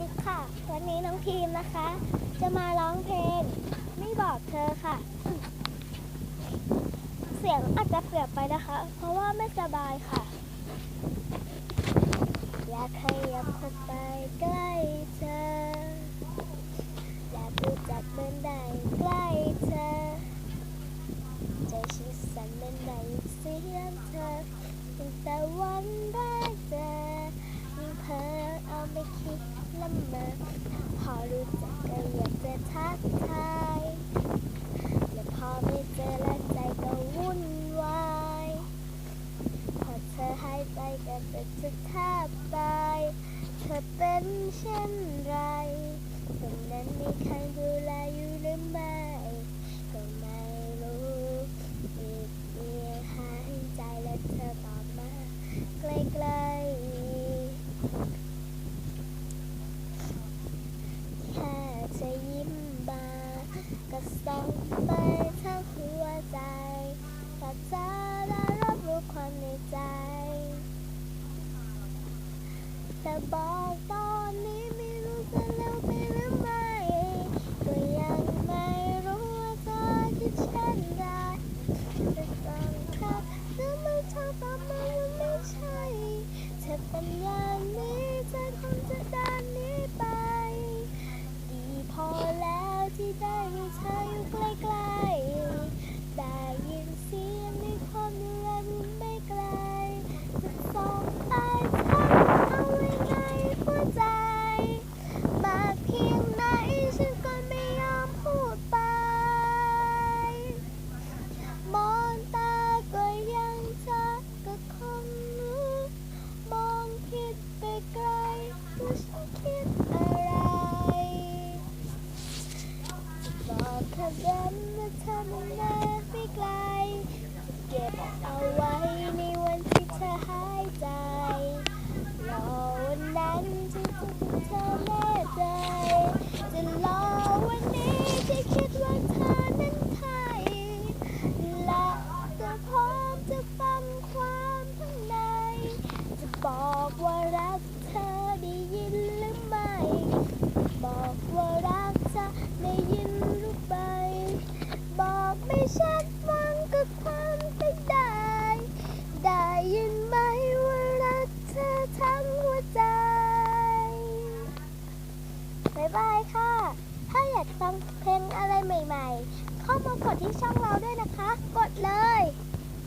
ดีค่ะ วันนี้น้องพีมนะคะ จะมาร้องเพลง ไม่บอกเธอค่ะ เสียงอาจจะเปลี่ยนไปนะคะ เพราะว่าไม่สบายค่ะ อยากขยับเข้าไปใกล้เธอ อยากรู้จักเหมือนได้ใกล้เธอ ใจฉันสั่นเหมือนได้เสียงเธอตั้งแต่วันแรกเจอยิ่งเพ้อเอาไม่คิดละเมอพอรู้จักก็อยากจะทักทายและพอไม่เจอแล้วใจก็วุ่นวายพอเธอหายใจก็เป็นจะแทบตาย เธอ เป็นเช่นไร ตรงนั้นมีใครดูแลอยู่หรือไม่ก็ไม่รู้อีกเพียงหายใจและเธอตอบมาใกล้ๆแค่เธอยิ้มมาก็ส่องไปทั้งหัวใจถ้าเธอได้รับรู้ความในใจแต่บ เเธอเดินว่าเธอมุ่งหน้าไม่ไกล เก็บเอาไว้ในวันที่เธอหายใจ รอวันนั้นที่จะถึงเธอแน่ใจ จะรอวันนี้ที่คิดว่าเธอนั้นใช่และจะพร้อมจะฟังความข้างใน จะบอกว่ารักเธอได้ยินหรือไม่ บอกว่า บายค่ะ ถ้าอยากฟังเพลงอะไรใหม่ ๆ เข้ามากดที่ช่องเราด้วยนะคะ กดเลย